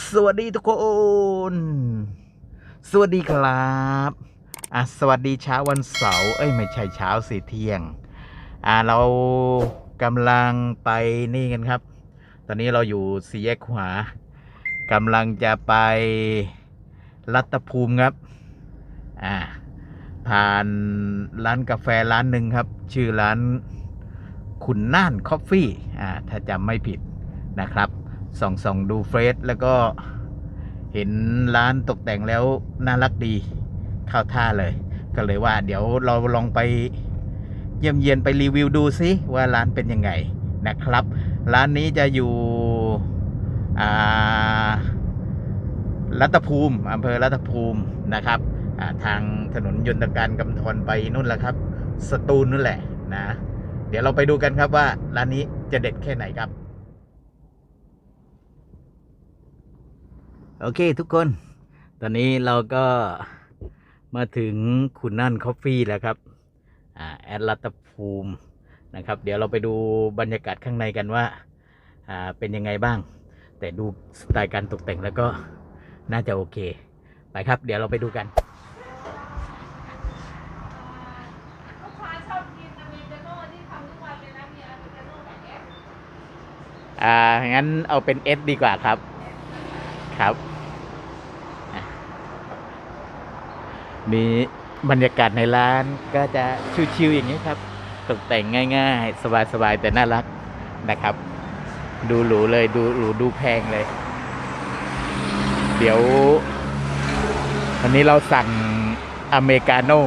สวัสดีทุกคน สวัสดีครับอะสวัสดีเช้าวันเสาร์ เอ้ยไม่ใช่เช้าสิเที่ยง อ่าเรากำลังไปนี่กันครับ ตอนนี้เราอยู่สี่แยกขวากำลังจะไปรัตภูมิครับ อ่า ผ่านร้านกาแฟร้านหนึ่งครับ ชื่อร้านขุนน่านคอฟฟี่ อ่า ถ้าจำไม่ผิดนะครับ ส่องส่องดูเฟซแล้วก็เห็นร้านตกแต่งแล้วน่ารักดีเข้าท่าเลย ก็เลยว่าเดี๋ยวเราลองไปเยี่ยมเยียนไปรีวิวดูซิว่าร้านเป็นยังไงนะครับ ร้านนี้จะอยู่รัตภูมิอำเภอรัตภูมินะครับทางถนนยนตการกำธรไปนู่นแหละครับ สตูลนู่นแหละนะ เดี๋ยวเราไปดูกันครับว่าร้านนี้จะเด็ดแค่ไหนครับ โอเคทุกคน ตอนนี้เราก็มาถึงขุนน่านคอฟฟี่แล้วครับอ่าแอดลัตภูมินะครับ เดี๋ยวเราไปดูบรรยากาศข้างในกันว่าอ่าเป็นยังไงบ้าง แต่ดูสไตล์การตกแต่งแล้วก็น่าจะโอเค ไปครับ เดี๋ยวเราไปดูกันลูกค้าชอบกินอเมริกาโน่ที่ทำทุกวันเลยนะมีอเมริกาโน่แบบเอสอ่างั้นเอาเป็นเอสดีกว่าครับ ครับอะ มีบรรยากาศในร้านก็จะชิวๆอย่างนี้ครับ ตกแต่งง่าย ๆ สบายๆแต่น่ารักนะครับ ดูหรูเลยดูหรูดูแพงเลย เดี๋ยว วันนี้เราสั่งอเมริกาโน่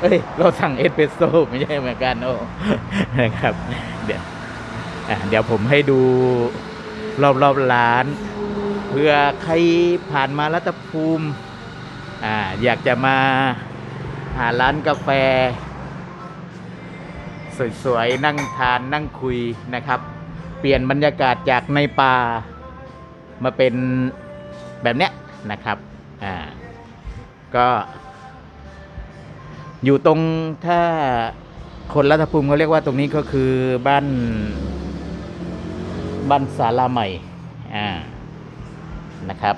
เอ้ย เราสั่งเอสเปรสโซ่ไม่ใช่อเมริกาโน่นะครับ เดี๋ยวเดี๋ยวผมให้ดูรอบๆร้าน เพื่อใครผ่านมารัตภูมิ อ่าอยากจะมาหาร้านกาแฟ สวยๆ นั่งทานนั่งคุยนะครับ เปลี่ยนบรรยากาศจากในป่า มาเป็นแบบเนี้ยนะครับอ่าก็อยู่ตรงถ้าคนรัฐภูมิเขาเรียกว่าตรงนี้ก็คือบ้านบ้านศาลาใหม่อ่านะครับ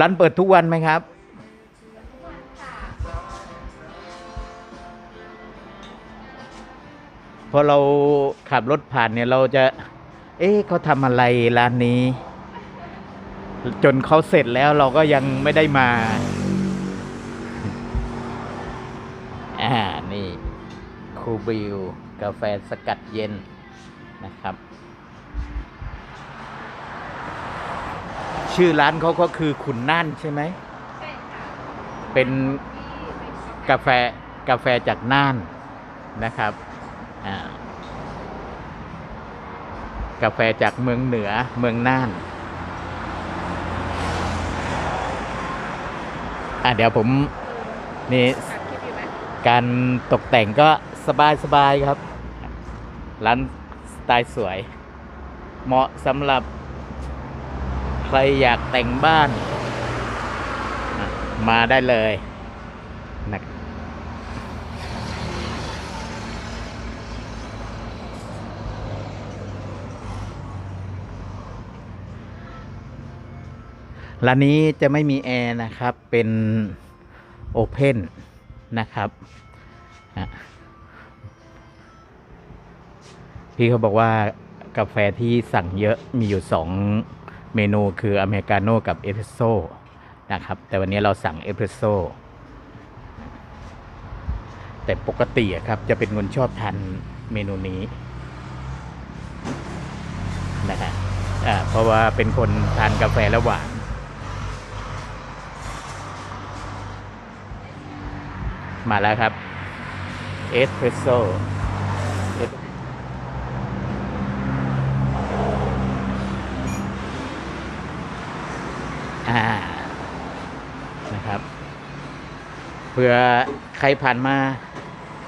ร้านเปิดทุกวันไหมครับ พอเราขับรถผ่านเนี่ยเราจะ เอ๊ะเขาทำอะไรร้านนี้ จนเขาเสร็จแล้วเราก็ยังไม่ได้มา อ่า นี่ คูบิว กาแฟสกัดเย็นนะครับ ชื่อร้านเขาก็คือขุนน่านใช่ไหมใช่ค่ะเป็นที่เป็นช็อกโกแลตกาแฟกาแฟจากน่านนะครับอ่ากาแฟจากเมืองเหนือเมืองน่านอะเดี๋ยวผมนี่อัดคลิปอยู่ไหมการตกแต่งก็สบายสบายๆครับ ร้านสไตล์สวย เหมาะสำหรับ ใครอยากแต่งบ้าน มาได้เลยนะร้านนี้จะไม่มีแอร์นะครับ เป็นโอเพนนะครับพี่เขาบอกว่ากาแฟที่สั่งเยอะมีอยู่สอง เมนูคืออเมริกาโน่กับเอสเ e รสโซ่นะครับ แต่วันนี้เราสั่งเอสเ e รสโซ่แต่ปกติครับจะเป็นคนชอบทานเมนูนี้นะฮะอ่าเพราะว่าเป็นคนทานกาแฟแล้วหวานมาแล้วครับเอสเพรสโซ่อ่า นะครับ เพื่อใครผ่านมา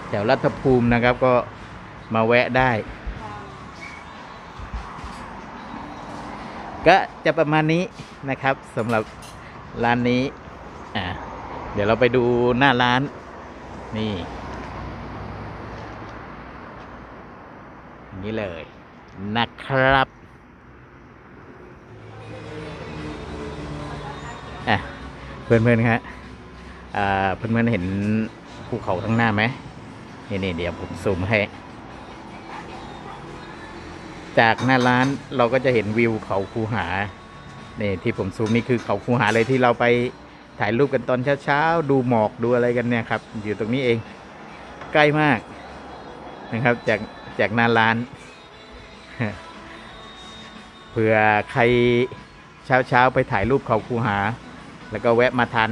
แถวรัฐภูมินะครับก็มาแวะได้ ก็จะประมาณนี้นะครับสำหรับร้านนี้อะเดี๋ยวเราไปดูหน้าร้าน นี่นี้เลยนะครับอะเพื่อนๆครับ เพื่อนๆเห็นภูเขาข้างหน้าไหมนี่นี่เดี๋ยวผมซูมให้ จากหน้าร้านเราก็จะเห็นวิวเขาคูหานี่ที่ผมซูมนี่คือเขาคูหาเลยที่เราไปถ่ายรูปกันตอนเช้าๆ ดูหมอกดูอะไรกันเนี่ยครับ อยู่ตรงนี้เองใกล้มากนะครับจากจากหน้าร้านเผื่อใครเช้าเช้าๆไปถ่ายรูปเขาคูหา แล้วก็แวะมาทาน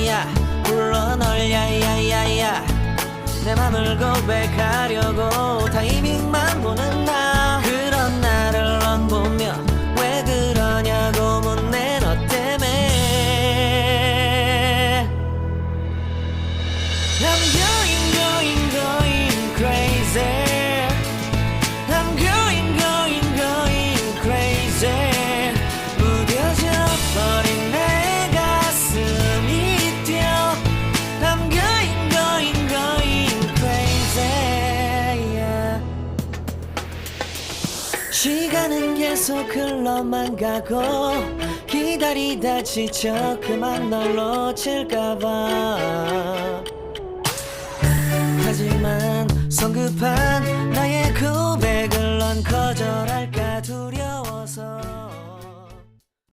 내 맘을 고백하려고 계속 흘러만 가고 기다리다 지쳐 그만 널 놓칠까봐. 하지만 성급한 나의 고백을 넌 거절할까 두려워서.